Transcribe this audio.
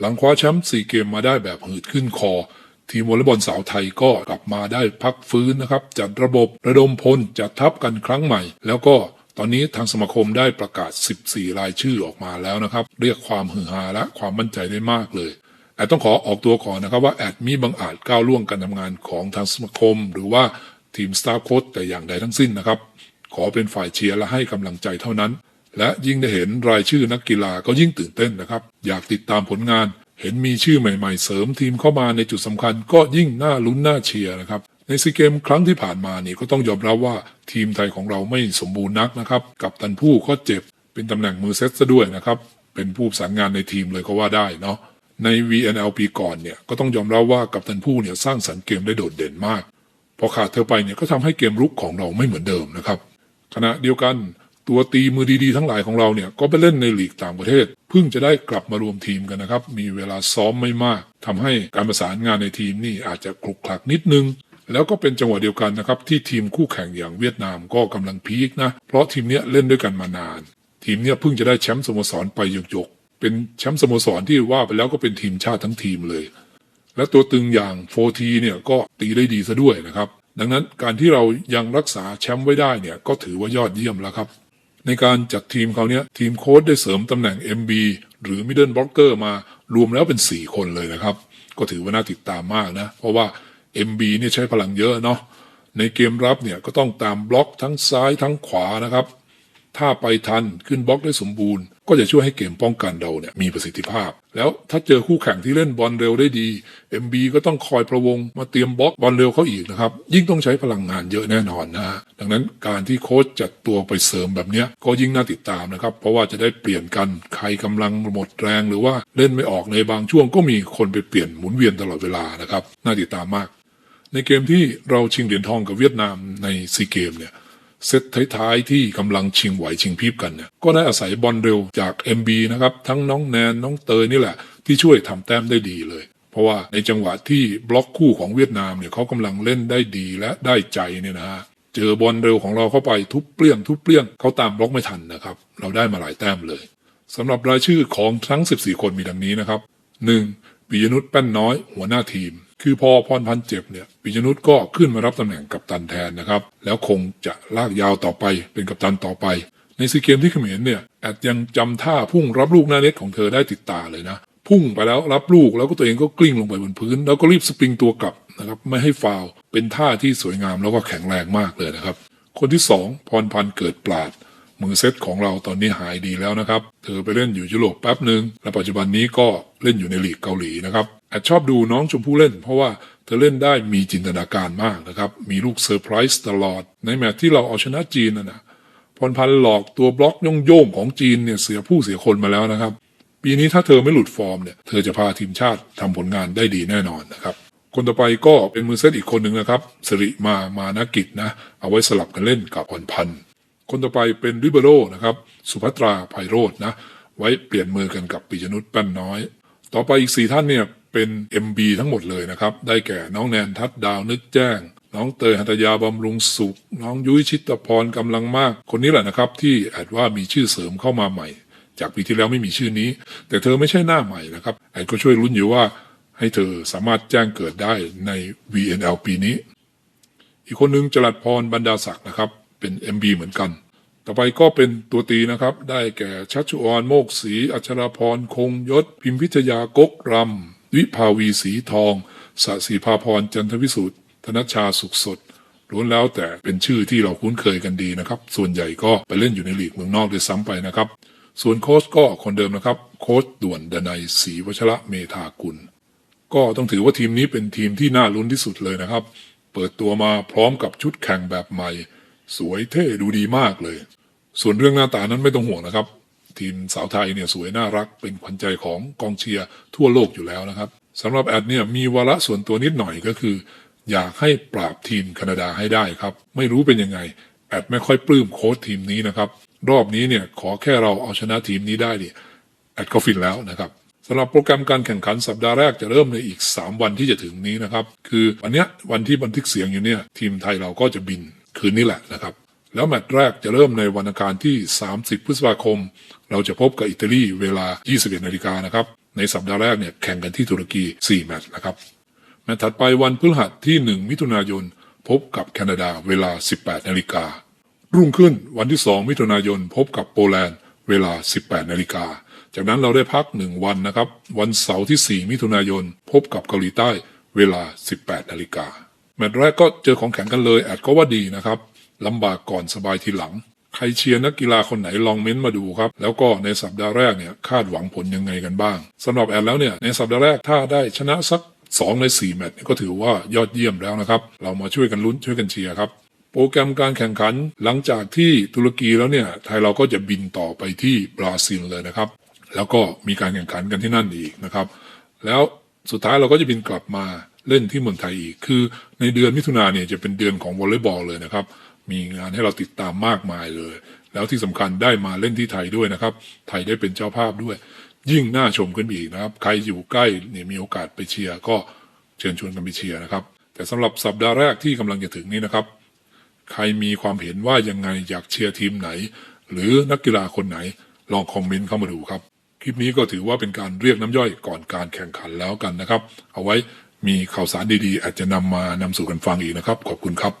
หลังคว้าแชมป์ซีเกมมาได้แบบหืดขึ้นคอ ทีมวอลเลย์บอลสาวไทยก็กลับมาได้พักฟื้นนะครับ จัดระบบระดมพลจัดทัพกันครั้งใหม่ แล้วก็ตอนนี้ทางสมาคมได้ประกาศ 14 รายชื่อออกมาแล้วนะครับ เรียกความฮือฮาและความมั่นใจได้มากเลยแอดต้องขอออกตัวก่อนนะครับว่าแอดมีบังอาจก้าวล่วงการทำงานของทางสมาคม หรือว่าทีมสตาฟโค้ชแต่อย่างใดทั้งสิ้นนะครับ ขอเป็นฝ่ายเชียร์และให้กำลังใจเท่านั้น และยิ่งได้เห็นรายชื่อนักกีฬาก็ยิ่งตื่นเต้นนะครับ อยากติดตามผลงาน เห็นมีชื่อใหม่ๆ เสริมทีมเข้ามาในจุดสำคัญ ก็ยิ่งน่าลุ้นน่าเชียร์นะครับในซีเกมครั้งที่ผ่านมานี่ก็ต้องยอมรับว่าทีมไทยของเราไม่สมบูรณ์นักนะครับ กับตันผู้ก็เจ็บ เป็นตำแหน่งมือเซตซะด้วยนะครับ เป็นผู้ประสานงานในทีมเลยก็ว่าได้เนาะใน VNL ปีก่อนเนี่ยก็ต้องยอมรับว่ากับตันผู้เนี่ยสร้างสรรค์เกมได้โดดเด่นมาก พอขาดเธอไปเนี่ยก็ทำให้เกมรุกของเราไม่เหมือนเดิมนะครับขณะเดียวกัน ตัวตีมือดีๆทั้งหลายของเราเนี่ยก็ไปเล่นในลีกต่างประเทศเพิ่งจะได้กลับมารวมทีมกันนะครับ มีเวลาซ้อมไม่มากทำให้การประสานงานในทีมนี่อาจจะคลุกคลักนิดนึง แล้วก็เป็นจังหวะเดียวกันนะครับ ที่ทีมคู่แข่งอย่างเวียดนามก็กำลังพีคนะ เพราะทีมเนี้ยเล่นด้วยกันมานาน ทีมเนี้ยเพิ่งจะได้แชมป์สโมสรไปหยกๆเป็นแชมป์สโมสรที่ว่าไปแล้วก็เป็นทีมชาติทั้งทีมเลย และตัวตึงอย่างโฟทีเนี่ยก็ตีได้ดีซะด้วยนะครับ ดังนั้นการที่เรายังรักษาแชมป์ไว้ได้เนี่ยก็ถือว่ายอดเยี่ยมแล้วครับ ในการจัดทีมเขาวเนี้ยทีมโค้ชได้เสริมตำแหน่ง MB หรือ Middle Blocker มารวมแล้วเป็น 4 คนเลยนะครับ ก็ถือว่าน่าติดตามมากนะ เพราะว่า MB เนี่ยใช้พลังเยอะเนาะในเกมรับเนี่ยก็ต้องตามบล็อกทั้งซ้ายทั้งขวานะครับ ถ้าไปทันขึ้นบล็อกได้สมบูรณ์ ก็จะช่วยให้เกมป้องกันเราเนี่ยมีประสิทธิภาพ แล้วถ้าเจอคู่แข่งที่เล่นบอลเร็วได้ดี MB ก็ต้องคอยประวงมาเตรียมบล็อกบอลเร็วเขาอีกนะครับ ยิ่งต้องใช้พลังงานเยอะแน่นอนนะฮะดังนั้นการที่โค้ชจัดตัวไปเสริมแบบนี้ก็ยิ่งน่าติดตามนะครับ เพราะว่าจะได้เปลี่ยนกันใครกำลังหมดแรง หรือว่าเล่นไม่ออกในบางช่วงก็มีคนไปเปลี่ยนหมุนเวียนตลอดเวลานะครับน่าติดตามมาก ในเกมที่เราชิงเหรียญทองกับเวียดนามในซีเกมเนี่ย เซตท้ายๆที่กำลังชิงไหวชิงพริบกันเนี่ยก็ได้อาศัยบอลเร็วจาก MB นะครับทั้งน้องแนนน้องเตยนี่แหละ ที่ช่วยทำแต้มได้ดีเลย เพราะว่าในจังหวะที่บล็อกคู่ของเวียดนามเนี่ยเขากำลังเล่นได้ดีและได้ใจเนี่ยนะฮะเจอบอลเร็วของเราเข้าไปทุบเปลี่ยงทุบเปลี่ยงเขาตามบล็อกไม่ทันนะครับ เราได้มาหลายแต้มเลยสำหรับรายชื่อของทั้ง 14 คนมีดังนี้นะครับ 1. ปิยนุชแป้นน้อย หัวหน้าทีม คือพอพรพันธ์เจ็บเนี่ยปิยนุชก็ขึ้นมารับตำแหน่งกัปตันแทนนะครับ แล้วคงจะลากยาวต่อไปเป็นกัปตันต่อไป ในซีเกมที่เขมรเนี่ยแอดยังจำท่าพุ่งรับลูกหน้าเน็ตของเธอได้ติดตาเลยนะพุ่งไปแล้วรับลูกแล้วก็ตัวเองก็กลิ้งลงไปบนพื้น แล้วก็รีบสปริงตัวกลับนะครับไม่ให้ฟาวเป็นท่าที่สวยงามแล้วก็แข็งแรงมากเลยนะครับ คนที่สองพรพันธ์เกิดปราดมือเซตของเราตอนนี้หายดีแล้วนะครับ เธอไปเล่นอยู่ยุโรปแป๊บหนึ่งและปัจจุบันนี้ก็เล่นอยู่ในลีกเกาหลีนะครับ แอดชอบดูน้องชมพู่เล่น เพราะว่าเธอเล่นได้มีจินตนาการมากนะครับ มีลูกเซอร์ไพรส์ตลอด ในแมตช์ที่เราเอาชนะจีนนะนะพรพันธ์หลอกตัวบล็อกย่งโยงของจีนเนี่ยเสียผู้เสียคนมาแล้วนะครับ ปีนี้ถ้าเธอไม่หลุดฟอร์มเนี่ยเธอจะพาทีมชาติทำผลงานได้ดีแน่นอนนะครับ คนต่อไปก็เป็นมือเซตอีกคนหนึ่งนะครับสิริมามานากิจนะเอาไว้สลับกันเล่นกับพรพันธ์คนต่อไปเป็นริเบโรนะครับสุภัตราไพโรจน์นะไว้เปลี่ยนมือกันกับปิยนุชแป้นน้อย ต่อไปอีกสี่ท่านเนี่ย เป็น MB ทั้งหมดเลยนะครับ ได้แก่น้องแนนทัดดาวนึกแจ้ง น้องเตยหัตยาบำรุงสุข น้องยุ้ยชิตพรกำลังมาก คนนี้แหละนะครับ ที่แอดว่ามีชื่อเสริมเข้ามาใหม่ จากปีที่แล้วไม่มีชื่อนี้ แต่เธอไม่ใช่หน้าใหม่นะครับแอดก็ช่วยลุ้นอยู่ว่า ให้เธอสามารถแจ้งเกิดได้ใน VNL ปีนี้ อีกคนหนึ่งจรัดพรบรรดาศักดิ์นะครับ เป็น MB เหมือนกันต่อไปก็เป็นตัวตีนะครับ ได้แก่ชัชวานโมกศรีอัชราพรคงยศ พิมพิทยากกรำ วิภาวีสีทองสศิภาพรจันทวิสุทธ์ธนชชาสุขสดล้วนแล้วแต่เป็นชื่อที่เราคุ้นเคยกันดีนะครับ ส่วนใหญ่ก็ไปเล่นอยู่ในลีกเมืองนอกด้วยซ้ำไปนะครับ ส่วนโค้ชก็คนเดิมนะครับ โค้ชด่วนดนัยศรีวชระเมธากุล ก็ต้องถือว่าทีมนี้เป็นทีมที่น่าลุ้นที่สุดเลยนะครับ เปิดตัวมาพร้อมกับชุดแข่งแบบใหม่ สวยเท่ดูดีมากเลย ส่วนเรื่องหน้าตานั้นไม่ต้องห่วงนะครับ ทีมสาวไทยเนี่ยสวยน่ารักเป็นขวัญใจของกองเชียร์ทั่วโลกอยู่แล้วนะครับสำหรับแอดเนี่ยมีวาระส่วนตัวนิดหน่อยก็คือ อยากให้ปราบทีมแคนาดาให้ได้ครับ ไม่รู้เป็นยังไงแอดไม่ค่อยปลื้มโค้ชทีมนี้นะครับ รอบนี้เนี่ยขอแค่เราเอาชนะทีมนี้ได้เนี่ยแอดก็ฟินแล้วนะครับสำหรับโปรแกรมการแข่งขันสัปดาห์แรกจะเริ่มในอีก 3 วันที่จะถึงนี้นะครับ คือวันเนี้ยวันที่บันทึกเสียงอยู่เนี่ยทีมไทยเราก็จะบินคืนนี้แหละนะครับ แล้วแมตช์แรกจะเริ่มในวันอังคารที่ 30 พฤษภาคม เราจะพบกับอิตาลีเวลา 21นาฬิกานะครับ ในสัปดาห์แรกเนี่ยแข่งกันที่ตุรกี 4 แมตช์นะครับ แมตช์ถัดไปวันพฤหัสที่ 1 มิถุนายน พบกับแคนาดาเวลา 18นาฬิกา รุ่งขึ้นวันที่ 2 มิถุนายน พบกับโปแลนด์ เวลา 18นาฬิกา จากนั้นเราได้พัก 1 วันนะครับ วันเสาร์ที่ 4 มิถุนายน พบกับเกาหลีใต้ เวลา 18นาฬิกาแมตช์แรกก็เจอของแข็งกันเลยแอดก็ว่าดีนะครับลำบากก่อนสบายทีหลัง ใครเชียร์นักกีฬาคนไหนลองเม้นมาดูครับ แล้วก็ในสัปดาห์แรกเนี่ยคาดหวังผลยังไงกันบ้างสำหรับแอดแล้วเนี่ยในสัปดาห์แรกถ้าได้ชนะสัก 2 ใน 4 แมตช์เนี่ยก็ถือว่ายอดเยี่ยมแล้วนะครับ เรามาช่วยกันลุ้นช่วยกันเชียร์ครับโปรแกรมการแข่งขันหลังจากที่ตุรกีแล้วเนี่ย ไทยเราก็จะบินต่อไปที่บราซิลเลยนะครับ แล้วก็มีการแข่งขันกันที่นั่นอีกนะครับ แล้วสุดท้ายเราก็จะบินกลับมาเล่นที่เมืองไทยอีก คือในเดือนมิถุนาเนี่ยจะเป็นเดือนของวอลเลย์บอลเลยนะครับ มีงานให้เราติดตามมากมายเลย แล้วที่สำคัญได้มาเล่นที่ไทยด้วยนะครับ ไทยได้เป็นเจ้าภาพด้วย ยิ่งน่าชมขึ้นไปอีกนะครับ ใครอยู่ใกล้เนี่ยมีโอกาสไปเชียร์ก็เชิญชวนกันไปเชียร์นะครับ แต่สำหรับสัปดาห์แรกที่กำลังจะถึงนี้นะครับ ใครมีความเห็นว่ายังไงอยากเชียร์ทีมไหน หรือนักกีฬาคนไหนลองคอมเมนต์เข้ามาดูครับ คลิปนี้ก็ถือว่าเป็นการเรียกน้ำย่อยก่อนการแข่งขันแล้วกันนะครับ เอาไว้มีข่าวสารดีๆ อาจจะนำมานำสู่กันฟังอีกนะครับ ขอบคุณครับ